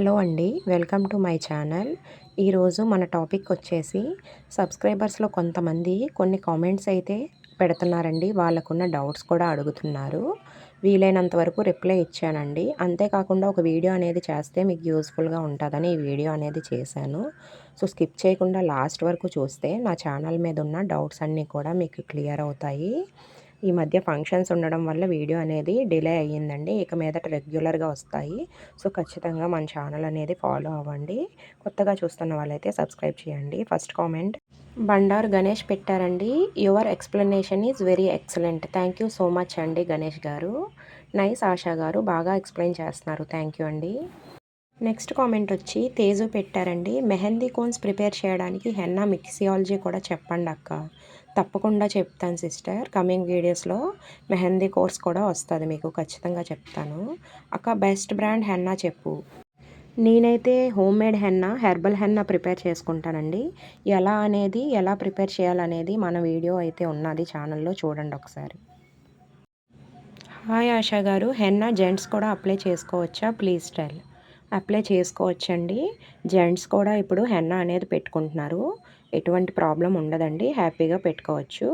Hello అండి welcome to my channel. ఈరోజు మన టాపిక్ వచ్చేసి సబ్స్క్రైబర్స్లో కొంతమంది కొన్ని కామెంట్స్ అయితే పెడుతున్నారండి. వాళ్ళకున్న డౌట్స్ కూడా అడుగుతున్నారు. వీలైనంత వరకు రిప్లై ఇచ్చానండి. అంతేకాకుండా ఒక వీడియో అనేది చేస్తే మీకు యూస్ఫుల్గా ఉంటుందని ఈ వీడియో అనేది చేశాను. సో స్కిప్ చేయకుండా లాస్ట్ వరకు చూస్తే నా ఛానల్ మీద ఉన్న డౌట్స్ అన్నీ కూడా మీకు క్లియర్ అవుతాయి. ఈ మధ్య ఫంక్షన్స్ ఉండడం వల్ల వీడియో అనేది డిలే అయ్యిందండి. ఇక మీదట రెగ్యులర్గా వస్తాయి. సో ఖచ్చితంగా మన ఛానల్ అనేది ఫాలో అవ్వండి. కొత్తగా చూస్తున్న వాళ్ళైతే సబ్స్క్రైబ్ చేయండి. First comment. బండార్ గణేష్ పెట్టారండి. Your explanation is very excellent. Thank you so much అండి గణేష్ గారు. నైస్ ఆశా గారు బాగా ఎక్స్ప్లెయిన్ చేస్తున్నారు. థ్యాంక్ యూ అండి. నెక్స్ట్ కామెంట్ వచ్చి తేజు పెట్టారండి. మెహందీ కోన్స్ ప్రిపేర్ చేయడానికి హెన్నా మిక్సియాలజీ కూడా చెప్పండి అక్క తప్పకుండా చెప్తాను సిస్టర్. కమింగ్ వీడియోస్లో మెహందీ కోర్స్ కూడా వస్తుంది మీకు ఖచ్చితంగా చెప్తాను. అక్క బెస్ట్ బ్రాండ్ హెన్నా చెప్పు. నేనైతే homemade henna herbal henna prepare చేసుకుంటానండి. ఎలా అనేది ఎలా ప్రిపేర్ చేయాలనేది మన వీడియో అయితే ఉన్నది ఛానల్లో చూడండి ఒకసారి. హాయ్ ఆశా గారు. హెన్నా జెంట్స్ కూడా అప్లై చేసుకోవచ్చా? Please tell. అప్లై చేసుకోవచ్చండి. జెంట్స్ కూడా ఇప్పుడు హెన్నా అనేది పెట్టుకుంటున్నారు. ఎటువంటి ప్రాబ్లం ఉండదండి. హ్యాపీగా పెట్టుకోవచ్చు.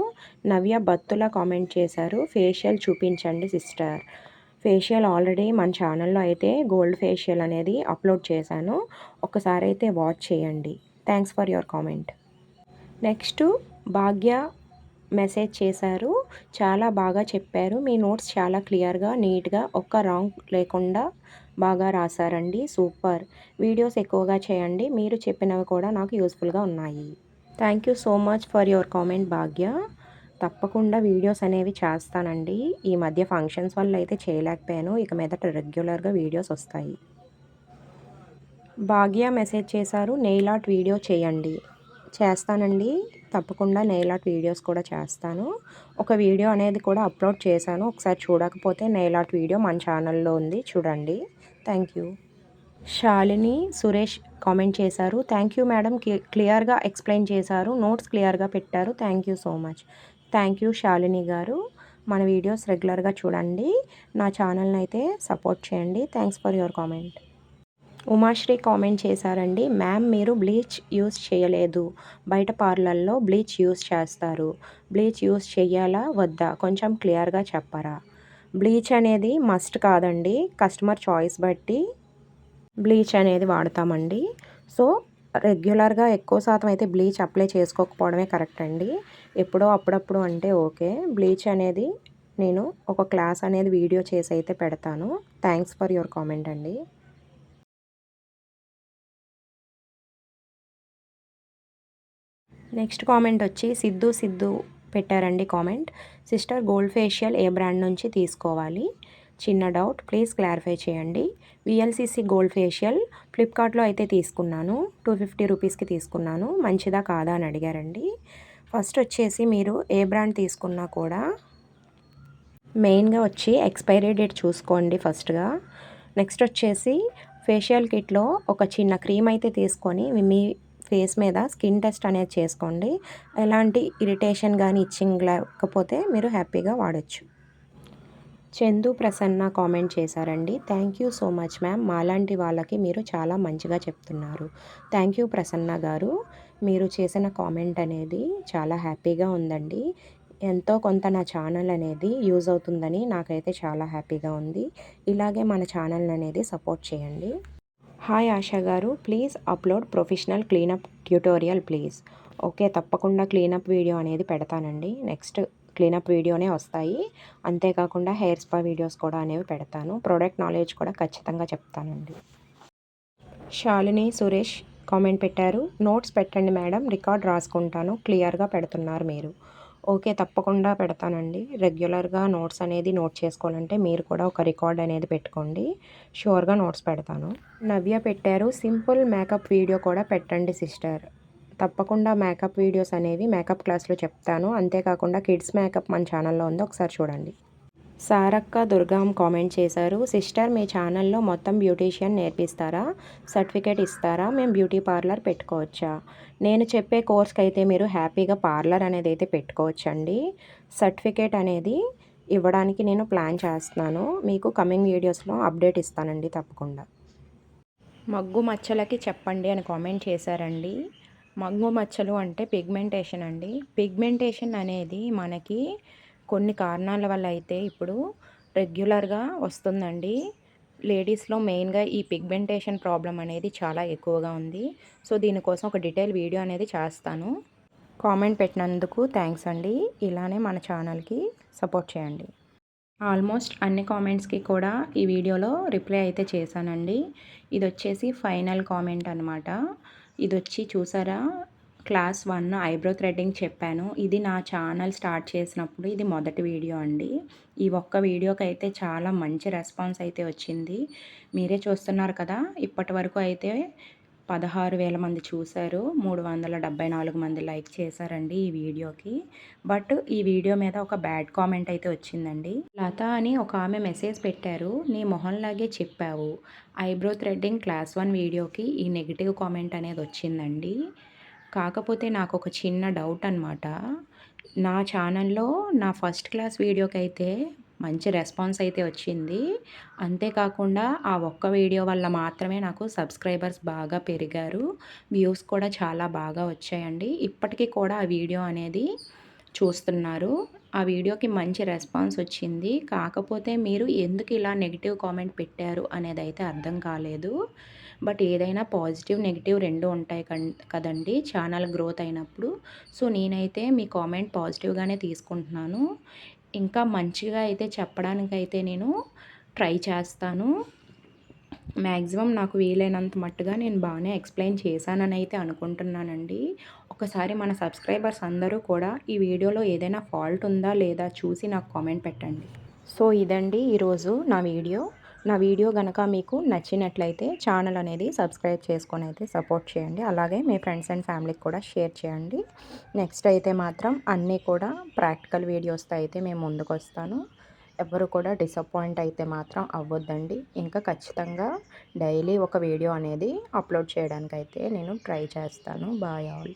నవ్య బత్తుల కామెంట్ చేశారు. ఫేషియల్ చూపించండి సిస్టర్. ఫేషియల్ ఆల్రెడీ మన ఛానల్లో అయితే గోల్డ్ ఫేషియల్ అనేది అప్లోడ్ చేశాను. ఒకసారి అయితే వాచ్ చేయండి. Thanks for your comment. Next Bhagya message చేశారు. చాలా బాగా చెప్పారు. మీ నోట్స్ చాలా క్లియర్గా నీట్గా ఒక్క రాంగ్ లేకుండా బాగా రాశారండి. సూపర్. వీడియోస్ ఎక్కువగా చేయండి. మీరు చెప్పినవి కూడా నాకు యూస్ఫుల్గా ఉన్నాయి. Thank you so much for your comment Bhagya. తప్పకుండా వీడియోస్ అనేవి చేస్తానండి. ఈ మధ్య ఫంక్షన్స్ వల్ల అయితే చేయలేకపోయాను. ఇక మీదట రెగ్యులర్గా వీడియోస్ వస్తాయి. భాగ్య మెసేజ్ చేశారు నెయిల్ ఆర్ట్ వీడియో చేయండి. చేస్తానండి. తప్పకుండా నెయిల్ ఆర్ట్ వీడియోస్ కూడా చేస్తాను. ఒక వీడియో అనేది కూడా అప్లోడ్ చేశాను. ఒకసారి చూడకపోతే నెయిల్ ఆర్ట్ వీడియో మన ఛానల్లో ఉంది. చూడండి. Thank you. Shalini Suresh comment చేశారు. థ్యాంక్ యూ మేడం క్లియర్గా ఎక్స్ప్లెయిన్ చేశారు. నోట్స్ క్లియర్గా పెట్టారు. Thank you so much. Thank you Shalini గారు. మన వీడియోస్ రెగ్యులర్గా చూడండి. నా ఛానల్ని అయితే సపోర్ట్ చేయండి. Thanks for your comment. Umasree comment చేశారండి. మ్యామ్ మీరు బ్లీచ్ యూస్ చేయలేదు. బయట పార్లర్లో బ్లీచ్ యూస్ చేస్తారు. బ్లీచ్ యూస్ చేయాలా? వద్దా? కొంచెం క్లియర్గా చెప్పరా? బ్లీచ్ అనేది మస్ట్ కాదండి. కస్టమర్ చాయిస్ బట్టి బ్లీచ్ అనేది వాడతామండి. సో రెగ్యులర్గా ఎక్కువ శాతం అయితే బ్లీచ్ అప్లై చేసుకోకపోవడమే కరెక్ట్ అండి. ఎప్పుడో అప్పుడప్పుడు అంటే ఓకే. బ్లీచ్ అనేది నేను ఒక క్లాస్ అనేది వీడియో చేసి అయితే పెడతాను. థ్యాంక్స్ ఫర్ యువర్ కామెంట్ అండి. నెక్స్ట్ కామెంట్ వచ్చి సిద్ధు సిద్ధు పెట్టారండి కామెంట్. సిస్టర్ గోల్డ్ ఫేషియల్ ఏ బ్రాండ్ నుంచి తీసుకోవాలి? చిన్న డౌట్ ప్లీజ్ క్లారిఫై చేయండి. విఎల్సిసి గోల్డ్ ఫేషియల్ ఫ్లిప్కార్ట్లో అయితే తీసుకున్నాను. టూ ఫిఫ్టీ రూపీస్కి తీసుకున్నాను. మంచిదా కాదా అని అడిగారండి. ఫస్ట్ వచ్చేసి మీరు ఏ బ్రాండ్ తీసుకున్నా కూడా మెయిన్గా వచ్చి ఎక్స్పైరీ డేట్ చూసుకోండి ఫస్ట్గా. నెక్స్ట్ వచ్చేసి ఫేషియల్ కిట్లో ఒక చిన్న క్రీమ్ అయితే తీసుకొని మీ ఫేస్ మీద స్కిన్ టెస్ట్ అనేది చేసుకోండి. ఎలాంటి ఇరిటేషన్ కానీ ఇచ్చింగ్ లేకపోతే మీరు హ్యాపీగా వాడచ్చు. చందు ప్రసన్న కామెంట్ చేశారండి. Thank you so much ma'am. మాలాంటి వాళ్ళకి మీరు చాలా మంచిగా చెప్తున్నారు. థ్యాంక్ యూ ప్రసన్న గారు. మీరు చేసిన కామెంట్ అనేది చాలా హ్యాపీగా ఉందండి. ఎంతో కొంత నా ఛానల్ అనేది యూజ్ అవుతుందని నాకైతే చాలా హ్యాపీగా ఉంది. ఇలాగే మన ఛానల్ అనేది సపోర్ట్ చేయండి. హాయ్ ఆశా గారు. Please upload professional cleanup tutorial please okay తప్పకుండా క్లీనప్ వీడియో అనేది పెడతానండి. నెక్స్ట్ క్లీనప్ వీడియోనే వస్తాయి. అంతేకాకుండా హెయిర్ స్పా వీడియోస్ కూడా అనేవి పెడతాను. ప్రోడక్ట్ నాలెడ్జ్ కూడా ఖచ్చితంగా చెప్తానండి. శాలిని సురేష్ కామెంట్ పెట్టారు. నోట్స్ పెట్టండి మేడం. రికార్డ్ రాసుకుంటాను. క్లియర్గా పెడుతున్నారు మీరు. ఓకే తప్పకుండా పెడతానండి. రెగ్యులర్గా నోట్స్ అనేది నోట్ చేసుకోవాలంటే మీరు కూడా ఒక రికార్డ్ అనేది పెట్టుకోండి. షూర్గా నోట్స్ పెడతాను. నవ్య పెట్టారు సింపుల్ మేకప్ వీడియో కూడా పెట్టండి సిస్టర్. తప్పకుండా మేకప్ వీడియోస్ అనేవి మేకప్ క్లాస్లో చెప్తాను. అంతేకాకుండా కిడ్స్ మేకప్ మన ఛానల్లో ఉంది ఒకసారి చూడండి. సారక్క దుర్గాం కామెంట్ చేశారు. సిస్టర్ మీ ఛానల్లో మొత్తం బ్యూటీషియన్ నేర్పిస్తారా? సర్టిఫికేట్ ఇస్తారా? మేము బ్యూటీ పార్లర్ పెట్టుకోవచ్చా? నేను చెప్పే కోర్స్కి అయితే మీరు హ్యాపీగా పార్లర్ అనేది అయితే పెట్టుకోవచ్చండి. సర్టిఫికేట్ అనేది ఇవ్వడానికి నేను ప్లాన్ చేస్తున్నాను. మీకు కమింగ్ వీడియోస్లో అప్డేట్ ఇస్తానండి తప్పకుండా. మగ్గు మచ్చలకి చెప్పండి అని కామెంట్ చేశారండి. మగ్గు మచ్చలు అంటే పిగ్మెంటేషన్ అండి. పిగ్మెంటేషన్ అనేది మనకి కొన్ని కారణాల వల్ల అయితే ఇప్పుడు రెగ్యులర్గా వస్తుందండి. లేడీస్లో మెయిన్గా ఈ పిగ్మెంటేషన్ ప్రాబ్లం అనేది చాలా ఎక్కువగా ఉంది. సో దీనికోసం ఒక డీటెయిల్ వీడియో అనేది చేస్తాను. కామెంట్ పెట్టినందుకు థ్యాంక్స్ అండి. ఇలానే మన ఛానల్కి సపోర్ట్ చేయండి. ఆల్మోస్ట్ అన్ని కామెంట్స్కి కూడా ఈ వీడియోలో రిప్లై అయితే చేశానండి. ఇది వచ్చేసి ఫైనల్ కామెంట్ అనమాట ఇది వచ్చి చూసారా? క్లాస్ వన్ ఐబ్రో థ్రెడ్డింగ్ చెప్పాను. ఇది నా ఛానల్ స్టార్ట్ చేసినప్పుడు ఇది మొదటి వీడియో అండి. ఈ ఒక్క వీడియోకి అయితే చాలా మంచి రెస్పాన్స్ అయితే వచ్చింది. మీరే చూస్తున్నారు కదా ఇప్పటి వరకు అయితే పదహారు వేల మంది చూశారు. మూడు వందల డెబ్బై నాలుగు మంది లైక్ చేశారండి ఈ వీడియోకి. బట్ ఈ వీడియో మీద ఒక బ్యాడ్ కామెంట్ అయితే వచ్చిందండి. లత అని ఒక ఆమె మెసేజ్ పెట్టారు. నీ మొహంలాగే చెప్పావు. ఐబ్రో థ్రెడ్డింగ్ క్లాస్ వన్ వీడియోకి ఈ నెగిటివ్ కామెంట్ అనేది వచ్చిందండి. కాకపోతే నాకు ఒక చిన్న డౌట్ అనమాట నా ఛానల్లో నా ఫస్ట్ క్లాస్ వీడియోకి అయితే మంచి రెస్పాన్స్ అయితే వచ్చింది. అంతేకాకుండా ఆ ఒక్క వీడియో వల్ల మాత్రమే నాకు సబ్స్క్రైబర్స్ బాగా పెరిగారు. వ్యూస్ కూడా చాలా బాగా వచ్చాయండి. ఇప్పటికీ కూడా ఆ వీడియో అనేది చూస్తున్నారు. ఆ వీడియోకి మంచి రెస్పాన్స్ వచ్చింది. కాకపోతే మీరు ఎందుకు ఇలా నెగిటివ్ కామెంట్ పెట్టారు అనేది అయితే అర్థం కాలేదు. బట్ ఏదైనా పాజిటివ్ నెగిటివ్ రెండు ఉంటాయి కదండి ఛానల్ గ్రోత్ అయినప్పుడు. సో నేనైతే మీ కామెంట్ పాజిటివ్గానే తీసుకుంటున్నాను. ఇంకా మంచిగా అయితే చెప్పడానికైతే నేను ట్రై చేస్తాను. మ్యాక్సిమం నాకు వీలైనంత మట్టుగా నేను బాగానే ఎక్స్ప్లెయిన్ చేశానని అయితే అనుకుంటున్నానండి. ఒకసారి మన సబ్స్క్రైబర్స్ అందరూ కూడా ఈ వీడియోలో ఏదైనా ఫాల్ట్ ఉందా లేదా చూసి నాకు కామెంట్ పెట్టండి. సో ఇదండి ఈరోజు నా వీడియో. నా వీడియో కనుక మీకు నచ్చినట్లయితే ఛానల్ అనేది సబ్స్క్రైబ్ చేసుకొని అయితే సపోర్ట్ చేయండి. అలాగే మీ ఫ్రెండ్స్ అండ్ ఫ్యామిలీకి కూడా షేర్ చేయండి. నెక్స్ట్ అయితే మాత్రం అన్నీ కూడా ప్రాక్టికల్ వీడియోస్తో అయితే మేము ముందుకు వస్తాను. ఎవరు కూడా డిసప్పాయింట్ అయితే మాత్రం అవ్వద్దండి. ఇంకా ఖచ్చితంగా డైలీ ఒక వీడియో అనేది అప్లోడ్ చేయడానికైతే నేను ట్రై చేస్తాను. Bye all.